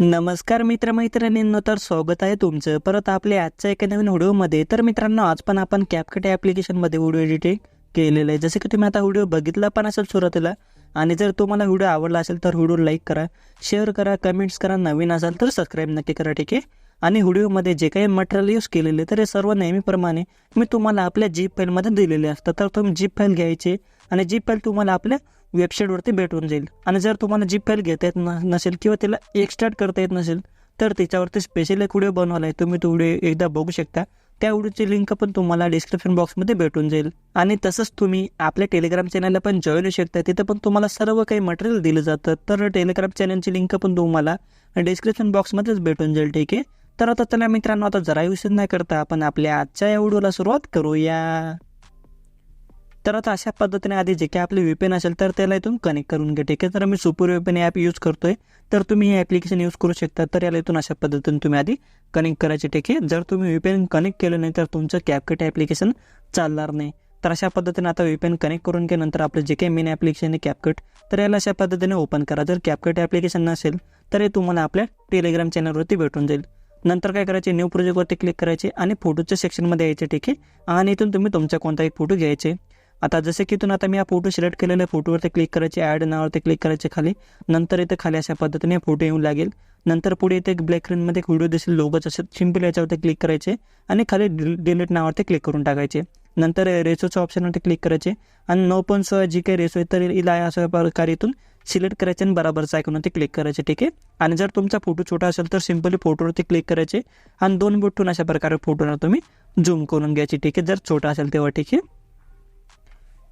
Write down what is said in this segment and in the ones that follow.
नमस्कार मित्रमैत्रिणींनो तर स्वागत आहे तुमचं. परत आपल्या आजच्या एका नवीन व्हिडिओमध्ये. तर मित्रांनो आज पण आपण कॅपकट ॲप्लिकेशनमध्ये व्हिडिओ एडिटिंग केलेलं आहे. जसं की तुम्ही आता व्हिडिओ बघितला पण असेल सुरुवातीला आणि जर तुम्हाला व्हिडिओ आवडला असेल तर व्हिडिओ लाईक करा शेअर करा कमेंट्स करा नवीन असाल तर सबस्क्राईब नक्की करा ठीक आहे? आणि व्हिडिओमध्ये जे काही मटेरियल यूज केलेले तर हे सर्व नेहमीप्रमाणे मी तुम्हाला आपल्या जीप फाईलमध्ये दिलेले असतं तर तुम्ही जीप फाईल घ्यायचे आणि जीप फाईल तुम्हाला आपल्या वेबसाईटवरती भेटून जाईल. आणि जर तुम्हाला जी फाईल घेता येत नसेल किंवा त्याला एक्सट्राक्ट करता येत नसेल तर त्याच्यावरती स्पेशल एक व्हिडिओ बनवला आहे. तुम्ही तो व्हिडिओ एकदा बघू शकता. त्या व्हिडिओची लिंक पण तुम्हाला डिस्क्रिप्शन बॉक्समध्ये भेटून जाईल. आणि तसंच तुम्ही आपल्या टेलिग्राम चॅनलला पण जॉईन होऊ शकता. तिथं पण तुम्हाला सर्व काही मटेरियल दिलं जातं. तर टेलिग्राम चॅनलची लिंक पण तुम्हाला डिस्क्रिप्शन बॉक्समध्येच भेटून जाईल. ठीक आहे? तर आता चला मित्रांनो आता जरा विषय नाही करता आपण आपल्या आजच्या या व्हिडिओला सुरुवात करूया. तर आता अशा पद्धतीने आधी जे काही आपले व्हीपीएन असेल तर त्याला इथून कनेक्ट करून घ्या ठीक आहे? तर मी सुपर व्हीपीएन ॲप यूज करतोय. तर तुम्ही हे ॲप्लिकेशन यूज करू शकता. तर याला इथून अशा पद्धतीने तुम्ही आधी कनेक्ट करायचे ठीक आहे? जर तुम्ही व्हीपीएन कनेक्ट केलं नाही तर तुमचं कॅपकट ॲप्लिकेशन चालणार नाही. तर अशा पद्धतीने आता व्हीपीएन कनेक्ट करून नंतर आपलं जे काही मेन ॲप्लिकेशन आहे कॅपकट तर याला अशा पद्धतीने ओपन करा. जर कॅपकट ॲप्लिकेशन नसेल तर हे तुम्हाला आपल्या टेलिग्राम चॅनलवरती भेटून जाईल. नंतर काय करायचे? न्यू प्रोजेक्टवरती क्लिक करायचे आणि फोटोच्या सेक्शनमध्ये यायचे ठीक आहे? आणि इथून तुम्ही तुमचा कोणताही फोटो घ्यायचे. आता जसे की इथून आता मी हा फोटो सिलेक्ट केलेला आहे. फोटोवरती क्लिक करायचे ॲड नावावरती क्लिक करायचे खाली. नंतर इथे खाली अशा पद्धतीने फोटो येऊन लागेल. नंतर पुढे इथे एक ब्लॅक स्क्रीनमध्ये एक व्हिडिओ दिसेल. लोगोच असेल सिंपल याच्यावरती क्लिक करायचे आणि खाली डिलीट नावावरती क्लिक करून टाकायचे. नंतर रेसोच्या ऑप्शनवरती क्लिक करायचे आणि नो पण जी काही रेसो आहे तर इला अशा प्रकारे इथून सिलेक्ट करायचे आणि बराबरचा आयकॉनवरती क्लिक करायचे ठीक आहे? आणि जर तुमचा फोटो छोटा असेल तर सिम्पली फोटोवरती क्लिक करायचे आणि दोन बोटून अशा प्रकारे फोटोला तुम्ही झूम करून घ्यायचे ठीक आहे? जर छोटा असेल तेव्हा ठीक आहे?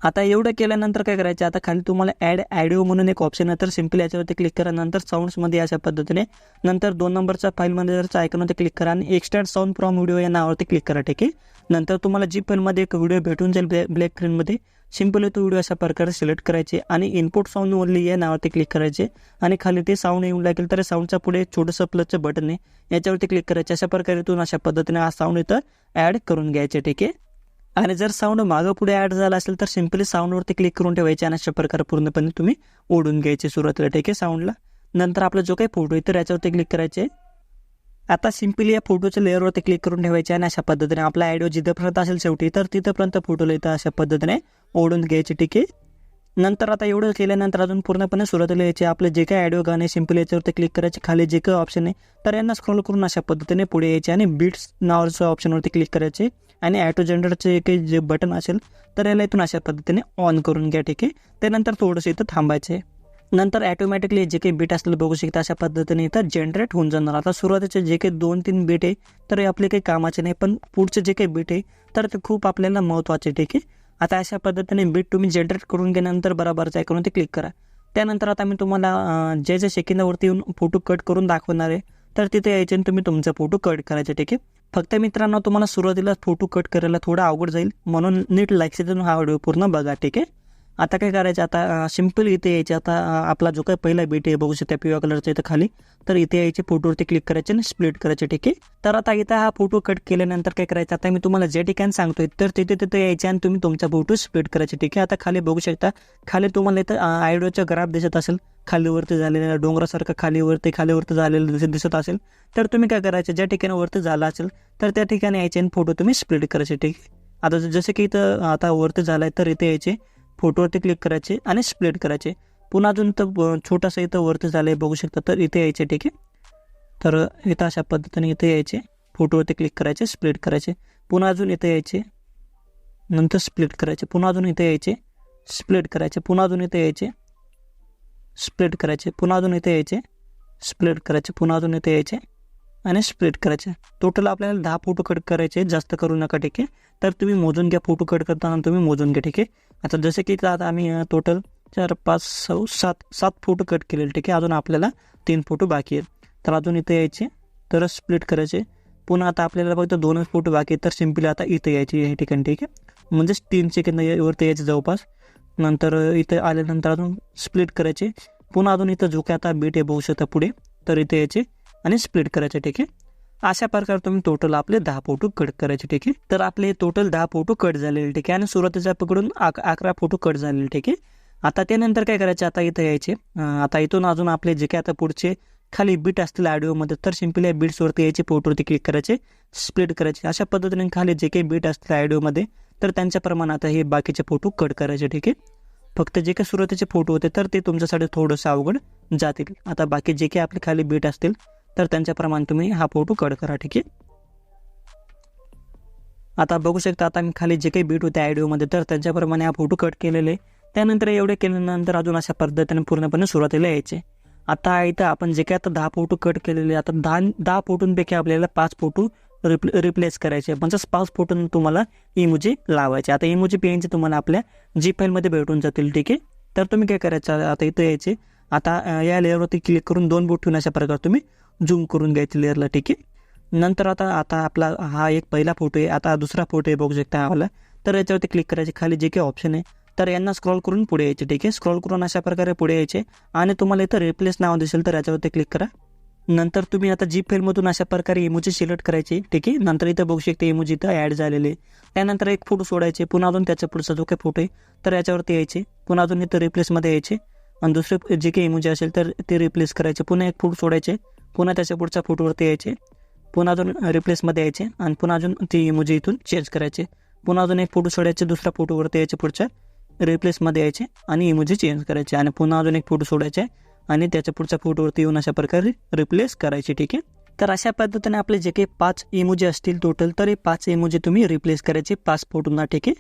आता एवढं केल्यानंतर काय करायचं? आता खाली तुम्हाला ॲड ॲडिओ म्हणून एक ऑप्शन आहे. तर सिम्पली याच्यावरती क्लिक करा. नंतर साऊंड्समध्ये अशा पद्धतीने. नंतर दोन नंबरच्या फाईलमध्ये जर आयकॉनवरती क्लिक करा आणि एक्स्ट्रा साऊंड प्रॉम व्हिडिओ या नावावरती क्लिक करा ठीक आहे? नंतर तुम्हाला जी फाईलमध्ये एक व्हिडिओ भेटून जाईल ब्लॅक ब्लॅक स्क्रीनमध्ये सिम्पली तो व्हिडिओ अशा प्रकारे सिलेक्ट करायचे आणि इनपुट साऊंड ओनली या नावावरती क्लिक करायचे आणि खाली ते साऊंड येऊन लागेल. तर साऊंडच्या पुढे छोटंसं प्लसचं बटन आहे. याच्यावरती क्लिक करायचे. अशा प्रकारे तुम्ही अशा पद्धतीने हा साऊंड इथं ॲड करून घ्यायचे ठीक आहे? आणि जर साऊंड मागं पुढे ॲड झाला असेल तर सिम्पली साऊंडवरती क्लिक करून ठेवायचे आणि अशा प्रकारे पूर्णपणे तुम्ही ओढून घ्यायचे सुरुवातीला ठीक आहे साऊंडला नंतर आपला जो काही फोटो आहे तर याच्यावरती क्लिक करायचे. आता सिम्पली या फोटोच्या लेअरवरती क्लिक करून ठेवायचे आणि अशा पद्धतीने आपला ॲडिओ जिथंपर्यंत असेल शेवटी तर तिथंपर्यंत फोटोला इथं अशा पद्धतीने ओढून घ्यायचे ठीक आहे. नंतर आता एवढं केल्यानंतर अजून पूर्णपणे सुरुवातीला यायचे आपले जे काही ॲडिओ गाणे सिम्पली याच्यावरती क्लिक करायचे खाली जे काही ऑप्शन आहे तर यांना स्क्रोल करून अशा पद्धतीने पुढे यायचे आणि बीट्स नावाच्या ऑप्शनवरती क्लिक करायचे. आणि ॲटो जनरेटरचे काही जे बटन असेल तर याला इथून अशा पद्धतीने ऑन करून घ्या ठीक आहे? त्यानंतर थोडंसं इथं थांबायचे नंतर ॲटोमॅटिकली जे काही बीट असलेलं बघू शकता अशा पद्धतीने इथं जनरेट होऊन जाणार. आता सुरुवातीचे जे काही दोन तीन बीट आहे तर हे आपले काही कामाचे नाही पण पुढचे जे काही बीट आहे तर ते खूप आपल्याला महत्त्वाचे ठीक आहे? आता अशा पद्धतीने बीट तुम्ही जनरेट करून गेल्यानंतर बरोबरच करून ते क्लिक करा. त्यानंतर आता मी तुम्हाला जे जे सेकंदावरती येऊन फोटो कट करून दाखवणार आहे तर तिथे यायचे आणि तुम्ही तुमचा फोटो कट करायचे ठीक आहे? फक्त मित्रांनो तुम्हाला सुरुवातीला फोटो कट करायला थोडा अवघड जाईल. म्हणून नीट लक्ष देऊन हा व्हिडिओ पूर्ण बघा ठीक आहे? आता काय करायचं? आता सिंपल इथे यायचे. आता आपला जो काही पहिला बीट आहे बघू शकता पिवळ्या कलरचा इथं खाली. तर इथे यायचे फोटोवरती क्लिक करायचे आणि स्प्लिट करायचे ठीक आहे? तर आता इथं हा फोटो कट केल्यानंतर काय करायचं? आता मी तुम्हाला जे ठिकाणी सांगतोय तर तिथे तिथे यायचे आणि तुम्ही तुमचा फोटो स्प्लिट करायचे ठीक आहे? आता खाली बघू शकता खाली तुम्हाला इथं आयडिओचा ग्राफ दिसत असेल. खालीवरती झालेला डोंगरासारखं खालीवरती खालीवरती झालेलं दिसत दिसत असेल. तर तुम्ही काय करायचं? ज्या ठिकाणी वरती झालं असेल तर त्या ठिकाणी यायचे आणि फोटो तुम्ही स्प्लिट करायचे ठीक आहे? आता जसं की इथं आता वरती झाला आहे तर इथे यायचे फोटोवरती क्लिक करायचे आणि स्प्लिट करायचे. पुन्हा अजून इथं छोटासा इथं वरती झालं आहे बघू शकता. तर इथे यायचे ठीक आहे? तर इथं अशा पद्धतीने इथे यायचे. फोटोवरती क्लिक करायचे स्प्लिट करायचे. पुन्हा अजून इथे यायचे. नंतर स्प्लिट करायचे. पुन्हा अजून इथे यायचे. स्प्लिट करायचे. पुन्हा अजून इथे यायचे. स्प्लिट करायचे. पुन्हा अजून इथे यायचे. स्प्लिट करायचे. पुन्हा अजून इथे यायचे. आणि स्प्लिट करायचे. टोटल आपल्याला दहा फोटो कट करायचे जास्त करू नका ठीक आहे? तर तुम्ही मोजून घ्या फोटो कट करताना तुम्ही मोजून घ्या ठीक आहे? आता जसे की आता आम्ही टोटल चार पाच सहा सात सात फोटो कट केलेले ठीक आहे? अजून आपल्याला तीन फोटो बाकी आहेत. तर अजून इथे यायचे तर स्प्लिट करायचे. पुन्हा आता आपल्याला फक्त दोनच फोटो बाकी आहेत तर सिम्पली आता इथं यायचे हे ठिकाणी ठीक आहे? म्हणजेच तीन सेकंद वरती यायचे जवळपास. नंतर इथं आल्यानंतर अजून स्प्लिट करायचे. पुन्हा अजून इथं जो काय आता बीट आहे बघू शकता पुढे. तर इथे यायचे. आणि स्प्लिट करायचे ठीक आहे? अशा प्रकारे तुम्ही टोटल आपले दहा फोटो कट करायचे ठीक आहे? तर आपले टोटल दहा फोटो कट झालेले ठीक आहे? आणि सुरुवातीचा पकडून अक अकरा फोटो कट झालेले ठीक आहे? आता त्यानंतर काय करायचे? आता इथं यायचे. आता इथून अजून आपले जे काय आता पुढचे खाली बीट असतील ऑडिओमध्ये तर सिम्पली या बीट्सवरती यायचे फोटोवरती क्लिक करायचे स्प्लिट करायचे. अशा पद्धतीने खाली जे काही बीट असतील ऑडिओमध्ये तर त्यांच्याप्रमाणे आता हे बाकीचे फोटो कट करायचे ठीक आहे? फक्त जे काही सुरुवातीचे फोटो होते तर ते तुमच्यासाठी थोडंसं अवघड जातील. आता बाकी जे काही आपले खाली बीट असतील तर त्यांच्याप्रमाणे तुम्ही हा फोटो कट करा ठीक आहे? आता बघू शकता आता मी खाली जे काही बीट होते आयडिओमध्ये तर त्यांच्याप्रमाणे हा फोटो कट केलेले. त्यानंतर एवढे केल्यानंतर अजून अशा पद्धतीने पूर्णपणे सुरुवातीला यायचे. आता इथं आपण जे काही आता दहा फोटो कट केलेले आता दहा दहा फोटोंपैकी आपल्याला पाच फोटो रिप्ले रिप्लेस करायचे म्हणजेच पाच फोटो तुम्हाला इमोजी लावायचे. आता इमोजी पेनचे तुम्हाला आपल्या जी फाईलमध्ये भेटून जातील ठीक आहे? तर तुम्ही काय करायचं? आता इथं यायचे. आता या लेअरवरती क्लिक करून दोन बोट ठेवून अशा प्रकारे तुम्ही झूम करून घ्यायचे लेअरला ठीक आहे नंतर आता आता आपला हा एक पहिला फोटो आहे आता दुसरा फोटो आहे बघू शकता आम्हाला. तर याच्यावरती क्लिक करायचे खाली जे काही ऑप्शन आहे तर यांना स्क्रॉल करून पुढे यायचे ठीक आहे? स्क्रॉल करून अशा प्रकारे पुढे यायचे. आणि तुम्हाला इथं रिप्लेस नाव दिसेल तर याच्यावरती क्लिक करा. नंतर तुम्ही आता जी फेलमधून अशा प्रकारे इमोजी सिलेक्ट करायचे ठीक आहे? नंतर इथं बघू शकते इमोजी इथं ॲड झालेले. त्यानंतर एक फोटो सोडायचे पुन्हा अजून त्याच्या पुढचा जो काही फोटो आहे तर याच्यावरती यायचे. पुन्हा अजून इथं रिप्लेसमध्ये यायचे. आणि दुसरे जे काही इमोजी असेल तर ते रिप्लेस करायचे. पुन्हा एक फोटो सोडायचे. पुन्हा त्याच्या पुढच्या फोटोवरती यायचे. पुन्हा अजून रिप्लेसमध्ये यायचे. आणि पुन्हा अजून ती इमोजी इथून चेंज करायचे. पुन्हा अजून एक फोटो सोडायचे दुसऱ्या फोटोवरती यायचे पुढच्या. रिप्लेसमध्ये यायचे आणि इमोजी चेंज करायचे. आणि पुन्हा अजून एक फोटो सोडायचे आणि त्याच्या पुढच्या फोटोवरती येऊन अशा प्रकारे रिप्लेस करायचे ठीक आहे? तर अशा पद्धतीने आपले जे काही पाच इमोजी असतील टोटल तर हे पाच इमोजी तुम्ही रिप्लेस करायचे पाच फोटोंना ठीक आहे?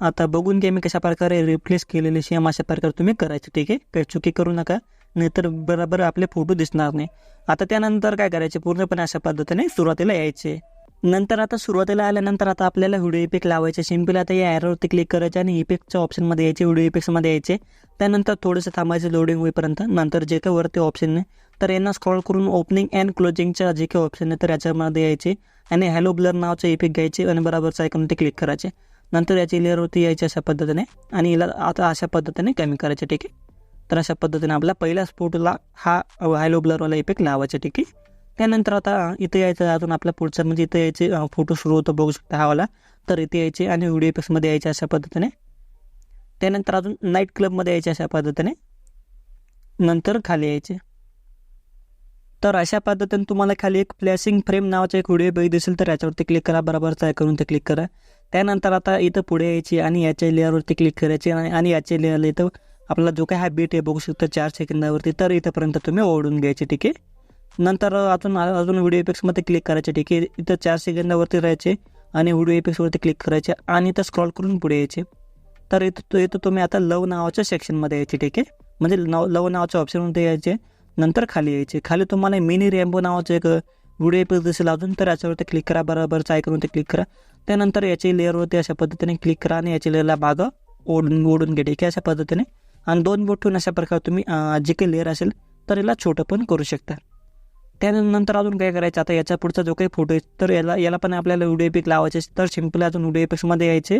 आता बघून घ्या मी कशा प्रकारे रिप्लेस केलेले सेम अशा प्रकारे तुम्ही करायचे ठीक आहे? काही चुकी करू नका. नाहीतर बरोबर आपले फोटो दिसणार नाही. आता त्यानंतर काय करायचे? पूर्णपणे अशा पद्धतीने सुरुवातीला यायचे. नंतर आता सुरुवातीला आल्यानंतर आता आपल्याला व्हिडिओ इफेक्ट लावायचे. सिंपल आता या ॲरोवरती क्लिक करायचे आणि इफेक्टच्या ऑप्शनमध्ये यायचे व्हिडिओ इफेक्ट्समध्ये यायचे. त्यानंतर थोडंसं थांबायचं लोडिंग होईपर्यंत. नंतर जे काही वरती ऑप्शन आहे तर यांना स्क्रॉल करून ओपनिंग अँड क्लोजिंगच्या जे काही ऑप्शन आहे तर याच्यामध्ये यायचे. आणि हॅलो ब्लर नावाचं इफेक्ट घ्यायचे आणि बराबरचं ऐकून ते क्लिक करायचे. नंतर याची लेअरवरती यायची अशा पद्धतीने आणि याला आता अशा पद्धतीने कमी करायचे ठीक आहे? तर अशा पद्धतीने आपला पहिला स्फोटला हा हायलो ब्लरवाला इफेक्ट लावायचा ठीक आहे. त्यानंतर आता इथं यायचं अजून आपल्या पुढचं म्हणजे इथं यायचे फोटो सुरू होतो बघू शकता हा वाला. तर इथे यायचे आणि व्हिडिओ इफेक्ट्समध्ये यायचे अशा पद्धतीने. त्यानंतर अजून नाईट क्लबमध्ये यायचे अशा पद्धतीने. नंतर खाली यायचे. तर अशा पद्धतीने तुम्हाला खाली एक फ्लॅशिंग फ्रेम नावाचा एक व्हिडिओ बघ दिसेल तर याच्यावरती क्लिक करा बरोबर ट्राय करून ते क्लिक करा. त्यानंतर आता इथं पुढे यायची आणि याच्या लेअरवरती क्लिक करायची आणि आणि याच्या लेअरला इथं आपला जो काही हा बीट आहे बघू शकता चार सेकंदावरती तर इथंपर्यंत तुम्ही ओढून घ्यायचे ठीक आहे. नंतर अजून अजून व्हिडिओ इफेक्ट्समध्ये क्लिक करायचे ठीक आहे. इथं चार सेकंदावरती राहायचे आणि व्हिडिओ इफेक्ट्सवरती क्लिक करायचे आणि इथं स्क्रॉल करून पुढे यायचे. तर इथं इथं तुम्ही आता लव नावाच्या सेक्शनमध्ये यायचे ठीक आहे. म्हणजे नाव लव नावाच्या ऑप्शनमध्ये यायचे नंतर खाली यायचे. खाली तुम्हाला मिनी रेम्बो नावाचं एक व्हिडिओ इफेक्ट दिसेल अजून तर याच्यावरती क्लिक करा बरोबरचं ऐकून ते क्लिक करा. त्यानंतर याची लेअरवरती अशा पद्धतीने क्लिक करा आणि याची लेअरला मागं ओढून ओढून घ्या ठीक आहे अशा पद्धतीने. आणि दोन बोट ठेवून अशा प्रकारे तुम्ही जे काही लेअर असेल तर याला छोटं पण करू शकता. त्यानंतर अजून काय करायचं आता याच्या पुढचा जो काही फोटो आहे तर याला याला पण आपल्याला व्हिडिओ इफेक्ट लावायचे तर सिंपल अजून व्हिडिओ इफेक्ट्समध्ये यायचे.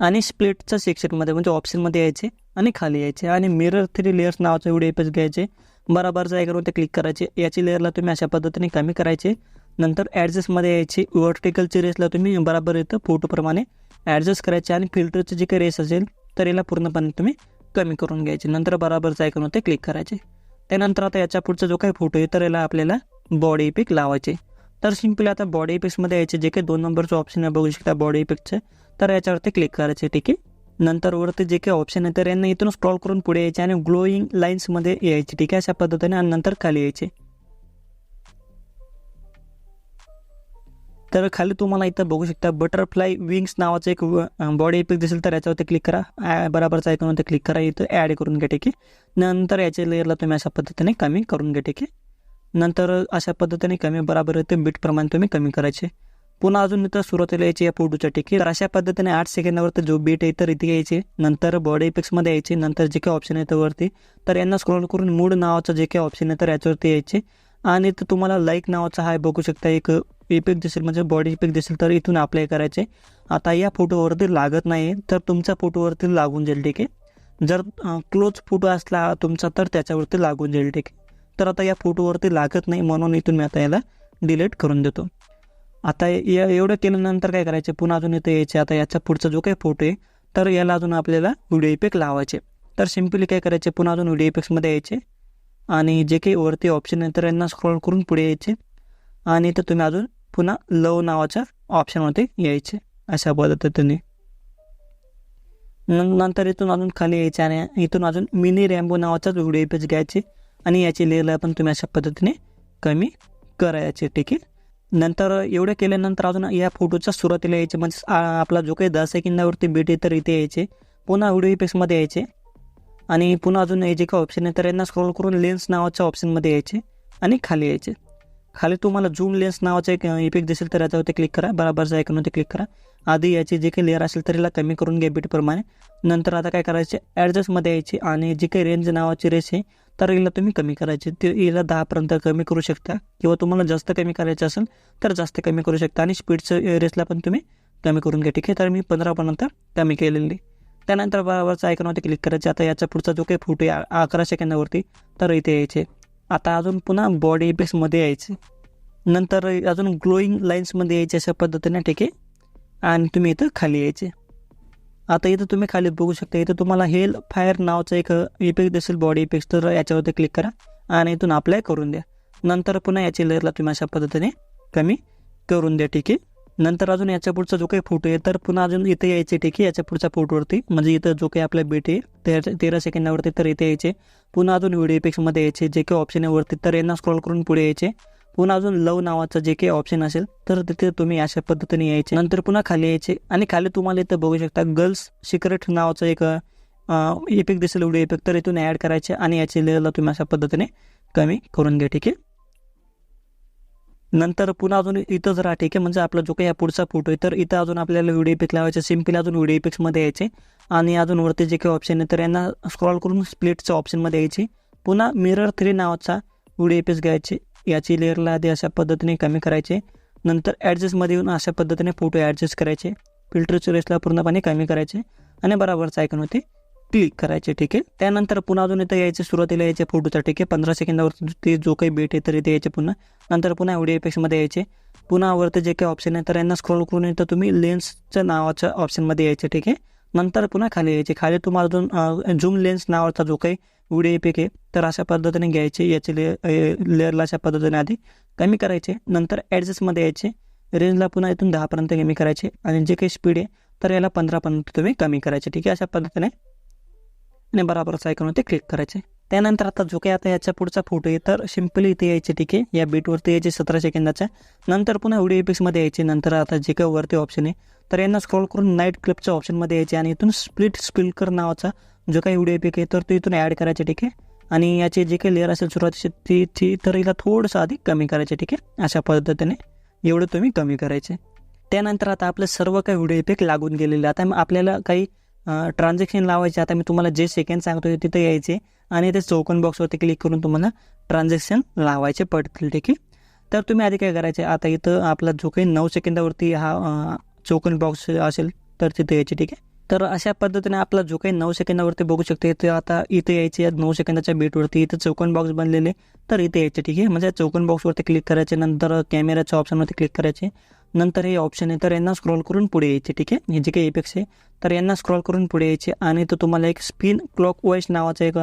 आणि स्प्लिटच्या सेक्शनमध्ये म्हणजे ऑप्शनमध्ये यायचे आणि खाली यायचे. आणि मिरर थ्री लेयर्स नावाचे व्हिडिओ इफेक्ट घ्यायचे. बराबर जाय करून ते क्लिक करायचे याची लेअरला तुम्ही अशा पद्धतीने कमी करायचे. नंतर ॲडजस्टमध्ये यायची वर्टिकलची रेसला तुम्ही बराबर येतं फोटोप्रमाणे ॲडजस्ट करायचे. आणि फिल्टरचं जे काही रेस असेल तर याला पूर्णपणे तुम्ही कमी करून घ्यायचे. नंतर बराबरचं ऐकून ते क्लिक करायचे. त्यानंतर आता याच्या पुढचा जो काही फोटो आहे तर याला आपल्याला बॉडी इफेक्ट लावायचे. तर सिम्पली आता बॉडी इफेक्ट्समध्ये यायचे जे काही दोन नंबरचं ऑप्शन आहे बघू शकता बॉडी इफेक्टचे तर याच्यावरती क्लिक करायचे ठीक आहे? नंतर वरती जे काही ऑप्शन आहे तर यांना इथून स्क्रॉल करून पुढे यायचे आणि ग्लोईंग लाईन्समध्ये यायचे ठीक आहे? अशा पद्धतीने आणि नंतर खाली यायचे. तर खाली तुम्हाला इथं बघू शकता बटरफ्लाय विंग्स नावाचं एक बॉडी इफेक्ट दिसेल तर याच्यावरती क्लिक करा. ॲ- बराबरचा ऐकून क्लिक करा. इथं ॲड करून घ्या ठीक आहे नंतर याच्या लेअरला तुम्ही अशा पद्धतीने कमी करून घ्या ठीक आहे नंतर अशा पद्धतीने कमी बराबर येते बीटप्रमाणे तुम्ही कमी करायचे. पुन्हा अजून इथं सुरुवातीला यायची या फोटोच्या ठीक आहे तर अशा पद्धतीने आठ सेकंदावरती जो बीट आहे तर इथे यायचे. नंतर बॉडी इफेक्ट्समध्ये यायचे. नंतर जे काही ऑप्शन आहे तर वरती. तर यांना स्क्रॉल करून मूड नावाचं जे काही ऑप्शन आहे तर याच्यावरती यायचे. आणि इथं तुम्हाला लाईक नावाचा हा बघू शकता एक इफेक्ट दिसेल म्हणजे बॉडी इफेक्ट दिसेल तर इथून अप्लाय करायचे. आता या फोटोवरती लागत नाही तर तुमच्या फोटोवरती लागून जाईल ठीक आहे? जर क्लोज फोटो असला तुमचा तर त्याच्यावरती लागून जाईल ठीक आहे? तर आता या फोटोवरती लागत नाही म्हणून इथून मी आता याला डिलीट करून देतो. आता या एवढं केल्यानंतर काय करायचे? पुन्हा अजून इथं यायचे. आता याचा पुढचा जो काही फोटो आहे तर याला अजून आपल्याला व्हिडिओ इफेक्ट लावायचे. तर सिम्पली काय करायचे? पुन्हा अजून व्हिडिओ इफेक्ट्समध्ये यायचे. आणि जे काही वरती ऑप्शन आहे तर यांना स्क्रॉल करून पुढे यायचे. आणि इथं तुम्ही अजून पुन्हा लव नावाच्या ऑप्शनवरती यायचे. अशा पद्धतीने. न- नंतर इथून अजून खाली यायचे आणि इथून अजून मिनी रॅम्बो नावाचाच व्हिडिओ पेज घ्यायचे. आणि याची लेअरला पण तुम्ही अशा पद्धतीने कमी करायचे ठीक आहे? नंतर एवढं केल्यानंतर अजून या फोटोच्या सुरुवातीला यायचे. म्हणजे आपला जो काही दहा सेकंदावरती बीट आहे तर इथे यायचे. पुन्हा व्हिडिओ इफेक्ट्समध्ये यायचे. आणि पुन्हा अजून हे जे काही ऑप्शन आहे तर यांना स्क्रोल करून लेन्स नावाच्या ऑप्शनमध्ये यायचे. आणि खाली यायचे. खाली तुम्हाला झूम लेन्स नावाचा एक इफेक्ट दिसेल तर याच्यावरती क्लिक करा. बराबरचा ऐकूनवरती क्लिक करा. आधी याची जे काही लेअर असेल तर याला कमी करून घ्या बीटप्रमाणे नंतर आता काय करायचे? ॲडजस्टमध्ये यायची आणि जी काही रेंज नावाची रेस आहे तर याला तुम्ही कमी करायचे. ते याला दहापर्यंत कमी करू शकता. किंवा तुम्हाला जास्त कमी करायचं असेल तर जास्त कमी करू शकता. आणि स्पीडचं रेसला पण तुम्ही कमी करून घ्या. ठीक आहे? तर मी पंधरापर्यंत कमी केलेली. त्यानंतर बराबरचा ऐकूनवरती क्लिक करायचे. आता याचा पुढचा जो काही फोटो आहे अकरा सेकंदावरती तर इथे यायचे. आता अजून पुन्हा बॉडी बेसमध्ये यायचे. नंतर अजून ग्लोईंग लाईन्समध्ये यायचे अशा पद्धतीने ठीक आहे? आणि तुम्ही इथं खाली यायचे. आता इथं तुम्ही खाली बघू शकता इथं तुम्हाला हेल फायर नावाचं एक इफेक्ट दिसेल बॉडी इफेक्ट तर याच्यावरती क्लिक करा आणि इथून अप्लाय करून द्या. नंतर पुन्हा याची लेअरला तुम्ही अशा पद्धतीने कमी करून द्या ठीक आहे? नंतर अजून याच्या पुढचा जो काही फोटो आहे तर पुन्हा अजून इथे यायचे ठीक आहे याच्या पुढच्या फोटोवरती. म्हणजे इथं जो काही आपला बेट आहे तेरा तेरा सेकंदावरती तर इथे यायचे. पुन्हा अजून व्हिडिओ इफेक्समध्ये यायचे जे काही ऑप्शन आहे वरती तर यांना स्क्रॉल करून पुढे यायचे. पुन्हा अजून लव नावाचं जे काही ऑप्शन असेल तर तिथे तुम्ही अशा पद्धतीने यायचे. नंतर पुन्हा खाली यायचे. आणि खाली तुम्हाला इथं बघू शकता गर्ल्स सिक्रेट नावाचं एक इफेक्ट दिसेल व्हिडिओ इफेक्ट तर इथून ॲड करायचे आणि याची लेवलला तुम्ही अशा पद्धतीने कमी करून घ्या ठीक आहे? नंतर पुन्हा अजून इथं जर ठीक आहे म्हणजे आपला जो काही या पुढचा फोटो आहे तर इथं अजून आपल्याला व्हिडिओ इफेक्ट लावायचे सिम्पली अजून व्हिडिओ इफेक्ट्समध्ये यायचे. आणि अजून वरती जे काही ऑप्शन आहे तर यांना स्क्रॉल करून स्प्लिटच्या ऑप्शनमध्ये यायचे. पुन्हा मिरर थ्री नावाचा व्हिडिओ इफेक्ट घ्यायचे. याची लेअरला आधी अशा पद्धतीने कमी करायचे. नंतर ॲडजस्टमध्ये येऊन अशा पद्धतीने फोटो ॲडजस्ट करायचे. फिल्टरच्या रेसला पूर्णपणे कमी करायचे. आणि बराबरचं ऐकून होते. क्लिक करायचे ठीक आहे? त्यानंतर पुन्हा अजून इथं यायचे सुरुवातीला यायचे फोटोचा ठीक आहे? पंधरा सेकंदावरती ते जो काही बेट आहे तर इथे यायचे पुन्हा. नंतर पुन्हा एवढी इफेक्ट्समध्ये यायचे. पुन्हा वरती जे काही ऑप्शन आहे तर यांना स्क्रोल करून येतं तुम्ही लेन्सच्या नावाच्या ऑप्शनमध्ये यायचे ठीक आहे? नंतर पुन्हा खाली यायचे. खाली तुम्हाला अजून झूम लेन्स नावाचा जो काही व्हिडिओ इफेक्ट आहे तर अशा पद्धतीने घ्यायचे. याचे ले लेअरला अशा पद्धतीने आधी कमी करायचे. नंतर ॲडजस्टमध्ये यायचे. रेंजला पुन्हा इथून दहापर्यंत कमी करायचे. आणि जे काही स्पीड आहे तर याला पंधरापर्यंत तुम्ही कमी करायचे ठीक आहे? अशा पद्धतीने आणि बराबरच ऐकून ते क्लिक करायचे. त्यानंतर आता जो काही आता याच्या पुढचा फोटो आहे तर सिम्पली इथे यायचे ठीक आहे. या बीटवरती यायचे सतरा सेकंदाच्या. नंतर पुन्हा व्हिडिओ इफेक्ट्समध्ये यायचे. नंतर आता जे काही वरती ऑप्शन आहे तर यांना स्क्रॉल करून नाईट क्लिपच्या ऑप्शनमध्ये यायचे. आणि इथून स्प्लिट स्पिलकर नावाचा जो काही व्हिडिओ इफेक्ट आहे तर तो इथून ॲड करायचे ठीक आहे. आणि याचे जे काही लेअर असेल सुरुवातीचे ती ती तर हिला थोडंसं आधी कमी करायचे ठीक आहे. अशा पद्धतीने एवढं तुम्ही कमी करायचे. त्यानंतर आता आपलं सर्व काही व्हिडिओ इफेक्ट लागून गेलेले आता मग आपल्याला काही ट्रान्झॅक्शन लावायचे. आता मी तुम्हाला जे सेकंड सांगतोय तिथं यायचे. आणि ते चौकन बॉक्सवरती क्लिक करून तुम्हाला ट्रान्झॅक्शन लावायचे पडतील ठीक आहे तर तुम्ही आधी काय करायचे? आता इथं आपला जो काही नऊ सेकंदावरती हा चौकन चौकोन बॉक्स असेल तर तिथे यायचे ठीक आहे? तर अशा पद्धतीने आपला जो काही नऊ सेकंदावरती बघू शकते इथे आता इथे यायचे या नऊ सेकंदाच्या बेटवरती इथं चौकन बॉक्स बनलेले. तर इथे यायचे ठीक आहे? म्हणजे चौकन बॉक्सवरती क्लिक करायचे. नंतर कॅमेऱ्याच्या ऑप्शनवरती क्लिक करायचे. नंतर हे ऑप्शन आहे. तर यांना स्क्रॉल करून पुढे यायचे ठीक आहे? हे जे काही इफेक्ट्स आहे तर यांना स्क्रॉल करून पुढे यायचे. आणि तो तुम्हाला एक स्पिन क्लॉक वाईज नावाचं एक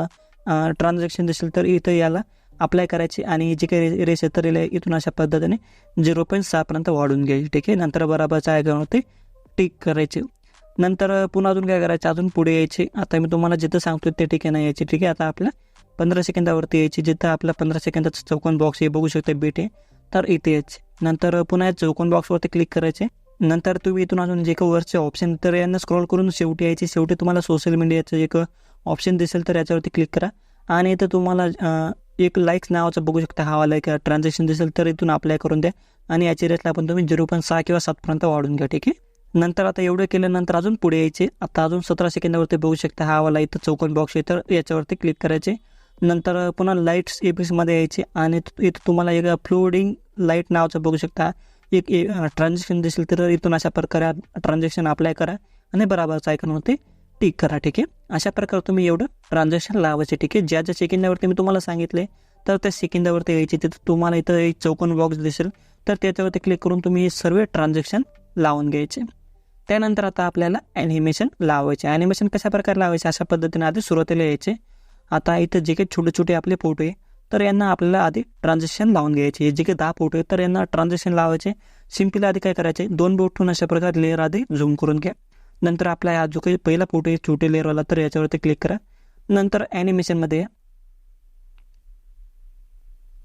ट्रान्झॅक्शन दिसेल. तर इथं याला अप्लाय करायचे. आणि जे काही रेस आहे तर इथून अशा पद्धतीने झिरो पॉईंट सहापर्यंत वाढून घ्यायची ठीक आहे? नंतर बराबरच्या आयकॉनवरती टिक करायचे. नंतर पुन्हा अजून काय करायचं? अजून पुढे यायचे. आता मी तुम्हाला जिथं सांगतो ते ठिकाणी यायचे ठीक आहे? आता आपल्या पंधरा सेकंदावरती यायची. जिथं आपला पंधरा सेकंदाचा चौकोन बॉक्स हे बघू शकतो बेट. आहे तर इथे नंतर पुन्हा या चौकोन बॉक्सवरती क्लिक करायचे. नंतर तुम्ही इथून अजून जे काही वरचे ऑप्शन तर यांना स्क्रॉल करून शेवटी यायचे. शेवटी तुम्हाला सोशल मीडियाचं एक ऑप्शन दिसेल तर याच्यावरती क्लिक करा. आणि इथं तुम्हाला एक लाईक्स नावाचं बघू शकता. हा लाईक ट्रान्झॅक्शन दिसेल तर इथून अप्लाय करून द्या. आणि याची रेटला पण तुम्ही झिरो पॉईंट सहा किंवा सातपर्यंत वाढून घ्या ठीक आहे? नंतर आता एवढं केल्यानंतर अजून पुढे यायचे. आता अजून सतरा सेकंदावरती बघू शकता. हा वाला इथं चौकोन बॉक्स आहे. तर याच्यावरती क्लिक करायचे. नंतर पुन्हा लाईट्स ए बीसमध्ये यायचे आणि इथं तुम्हाला एक फ्लोडिंग लाइट नावाचं बघू शकता. एक ट्रान्झॅक्शन दिसेल तर इथून अशा प्रकारे ट्रान्झॅक्शन अप्लाय करा आणि बराबरचं आयकॉनवरती टिक करा ठीक आहे? अशा प्रकारे तुम्ही एवढं ट्रान्झॅक्शन लावायचे ठीक आहे? ज्या ज्या सेकंदावरती मी तुम्हाला सांगितले तर त्या सेकंदावरती यायचे. तिथं तुम्हाला इथं एक चौकोन बॉक्स दिसेल. तर त्याच्यावरती क्लिक करून तुम्ही हे सर्व ट्रान्झॅक्शन लावून घ्यायचे. त्यानंतर आता आपल्याला ॲनिमेशन लावायचे. ॲनिमेशन कशा प्रकारे लावायचे? अशा पद्धतीने आधी सुरुवातीला यायचे. आता इथं जे काही छोटे छोटे आपले फोटो आहे तर यांना आपल्याला आधी ट्रान्झॅक्शन लावून घ्यायचे. हे जे काही दहा फोटो आहे तर यांना ट्रान्झॅक्शन लावायचे. सिम्पली आधी काय करायचे? दोन बोट ठेवून अशा प्रकारे लेअर आधी झूम करून घ्या. नंतर आपला हा जो काही पहिला फोटो आहे छोटे लेअरवाला तर याच्यावरती क्लिक करा. नंतर ॲनिमेशनमध्ये या.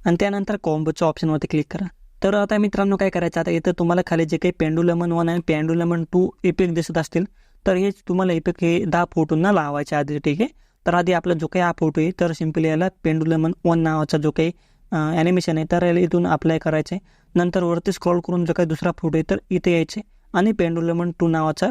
आणि त्यानंतर कॉम्बोच्या ऑप्शनवरती क्लिक करा. तर आता मित्रांनो काय करायचं? आता इथं तुम्हाला खाली जे काही पेंडुलमन वन आणि पेंडुलमन टू इफेक्ट दिसत असतील तर हे तुम्हाला इफेक्ट हे दहा फोटोंना लावायचे आधी ठीक आहे? तर आधी आपला जो काही हा फोटो आहे तर सिम्पली याला पेंडुलमन वन नावाचा जो काही ॲनिमेशन आहे तर याला इथून अप्लाय करायचे नंतर वरती स्क्रॉल करून जो काही दुसरा फोटो आहे तर इथे यायचे. आणि पेंडुलमन टू नावाचा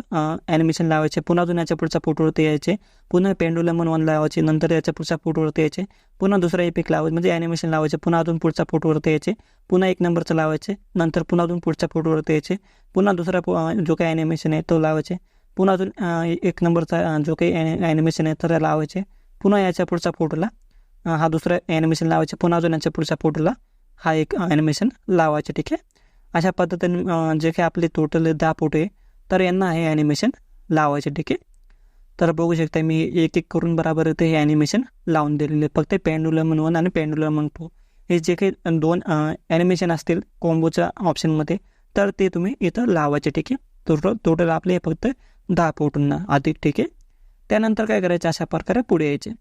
ॲनिमेशन लावायचे. पुन्हा अजून याच्या पुढच्या फोटोवरती यायचे. पुन्हा पेंडुलमन वन लावायचे. नंतर याच्या पुढच्या फोटोवरती यायचे. पुन्हा दुसरा एपिक लावायचे. म्हणजे ॲनिमेशन लावायचे. पुन्हा अजून पुढच्या फोटोवरती यायचे. पुन्हा एक नंबरचं लावायचे. नंतर पुन्हा अजून पुढच्या फोटोवरती यायचे. पुन्हा दुसरा जो काही ॲनिमेशन आहे तो लावायचे. पुन्हा अजून एक नंबरचा जो काही ॲनिमेशन आहे तर लावायचे. पुन्हा याच्या पुढच्या फोटोला हा दुसरा ॲनिमेशन लावायचे. पुन्हा अजून याच्या पुढच्या फोटोला हा एक ॲनिमेशन लावायचे ठीक आहे? अशा पद्धतीने जे काही आपले टोटल दहा फोटो आहे तर यांना हे ॲनिमेशन लावायचे ठीक आहे? तर बघू शकता मी एक एक करून बराबर इथे हे ॲनिमेशन लावून दिलेले. फक्त पेंडुलमन वन आणि पेंडुलमन टू हे जे काही दोन ॲनिमेशन असतील कॉम्बोच्या ऑप्शनमध्ये तर ते तुम्ही इथं लावायचे ठीक आहे? टोटल टोटल आपले फक्त दहा फुटांना अधिक ठीक आहे. त्यानंतर काय करायचं? अशा प्रकारे पुढे यायचे.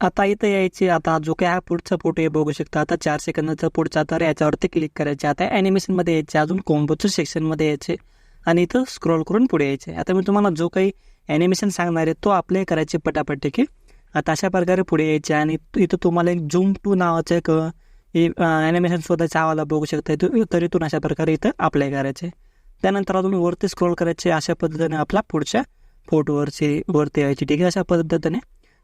आता इथं यायचे. आता जो काय हा पुढचा फोटो आहे बघू शकता. आता चार सेकंदाचा पुढचा तर याच्यावरती क्लिक करायचे. आता ॲनिमेशनमध्ये यायचे. अजून कॉम्बोच्या सेक्शनमध्ये यायचे. आणि इथं स्क्रोल करून पुढे यायचे. आता मी तुम्हाला जो काही ॲनिमेशन सांगणार आहे तो अप्लाय करायचे पटापट ठीक आहे. आता अशा प्रकारे पुढे यायचे. आणि इथं तुम्हाला एक झूम टू नावाचं एक ॲनिमेशन स्वतःच्या आवाला बघू शकता. तरी तरीतून अशा प्रकारे इथं अप्लाय करायचे. त्यानंतर अजून वरती स्क्रोल करायचे अशा पद्धतीने आपला पुढच्या फोटोवरचे वरती यायची. ठीक आहे अशा पद्धतीने.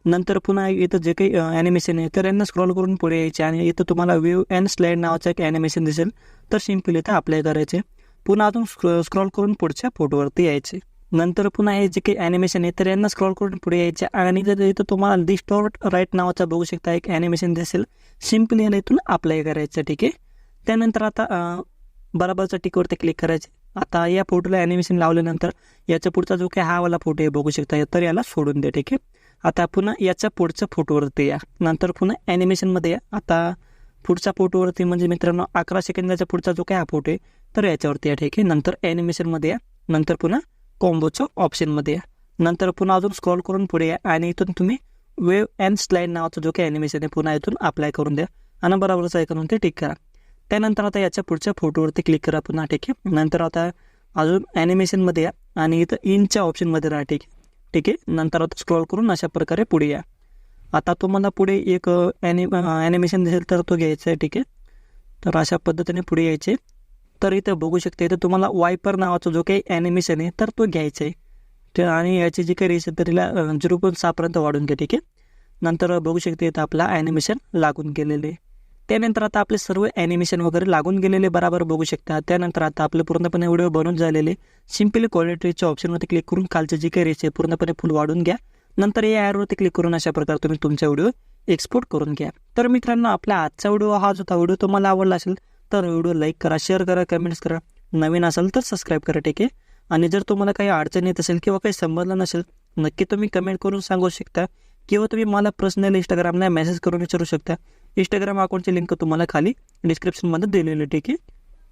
नंतर पुन्हा इथं जे काही ॲनिमेशन आहे तर यांना स्क्रॉल करून पुढे यायचे आणि इथं तुम्हाला व्ह्यू अँड स्लाईड नावाचं एक ॲनिमेशन दिसेल. तर सिंपल इथं अप्लाय करायचे. पुन्हा अजून स्क्रॉल करून पुढच्या फोटोवरती यायचे. नंतर पुन्हा हे जे काही ॲनिमेशन आहे तर यांना स्क्रॉल करून पुढे यायचे. आणि जर इथं तुम्हाला डिस्टॉर्ट राईट नावाचा बघू शकता एक ॲनिमेशन दिसेल. सिम्पली याला इथून अप्लाय करायचं ठीक आहे. त्यानंतर आता बराबरच्या टिकवरती क्लिक करायचे. आता या फोटोला ॲनिमेशन लावल्यानंतर याच्या पुढचा जो काही हा वाला फोटो आहे बघू शकता तर याला सोडून द्या ठीक आहे? आता पुन्हा याच्या पुढच्या फोटोवरती या. नंतर पुन्हा ॲनिमेशनमध्ये या. आता पुढच्या फोटोवरती म्हणजे मित्रांनो अकरा सेकंदाचा पुढचा जो काय हा फोटो आहे तर याच्यावरती या ठीक आहे? नंतर ॲनिमेशनमध्ये या. नंतर पुन्हा कॉम्बोच्या ऑप्शनमध्ये या. नंतर पुन्हा अजून स्क्रॉल करून पुढे या आणि इथून तुम्ही वेव अँड स्लाईड नावाचं जो काही ॲनिमेशन आहे पुन्हा इथून अप्लाय करून द्या. आणि बरोबरच ऐकून ते टिक करा. त्यानंतर आता याच्या पुढच्या फोटोवरती क्लिक करा पुन्हा ठीक आहे? नंतर आता अजून ॲनिमेशनमध्ये या आणि इथं इनच्या ऑप्शनमध्ये राहा ठीक आहे? ठीक आहे? नंतर आता स्क्रॉल करून अशा प्रकारे पुढे या. आता तुम्हाला पुढे एक ॲनि ॲनिमेशन दिसेल तर तो घ्यायचा आहे ठीक आहे? तर अशा पद्धतीने पुढे यायचे. तर इथं बघू शकते इथं तुम्हाला वायपर नावाचा जो काही ॲनिमेशन आहे तर तो घ्यायचा आहे. ते आणि याची जी काही रेस आहे तिला झिरो पॉईंट सहापर्यंत वाढून घ्या ठीक आहे? नंतर बघू शकते इथं आपला ॲनिमेशन लागून गेलेले आहे. त्यानंतर आता आपले सर्व ॲनिमेशन वगैरे लागून गेलेले बराबर बघू शकता. त्यानंतर आता आपले पूर्णपणे व्हिडिओ बनून झालेले. सिम्पली क्वालिटीच्या ऑप्शनवरती क्लिक करून कालचे जे काही रेस पूर्णपणे फुल वाढून घ्या. नंतर या ॲडवरती क्लिक करून अशा प्रकारे तुम्ही तुमचा व्हिडिओ एक्सपोर्ट करून घ्या. तर मित्रांनो आपला आजचा व्हिडिओ हा जो होता व्हिडिओ तुम्हाला आवडला असेल तर व्हिडिओ लाईक करा शेअर करा कमेंट्स करा. नवीन असेल तर सबस्क्राईब करा ठीक आहे? आणि जर तुम्हाला काही अडचण येत असेल किंवा काही समजलं नसेल नक्की तुम्ही कमेंट करून सांगू शकता. किंवा तुम्ही मला पर्सनल इंस्टाग्रामला मेसेज करून विचारू शकता. इंस्टाग्राम अकाउंटची लिंक तुम्हाला खाली डिस्क्रिप्शनमध्ये दिलेली ठीक आहे?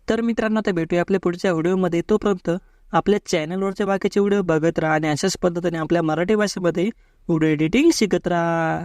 तर मित्रांनो आता भेटूया आपल्या पुढच्या व्हिडिओमध्ये तोपर्यंत आपल्या चॅनलवरचे बाकीचे व्हिडिओ बघत राहा आणि अशाच पद्धतीने आपल्या मराठी भाषेमध्ये व्हिडिओ एडिटिंग शिकत राहा.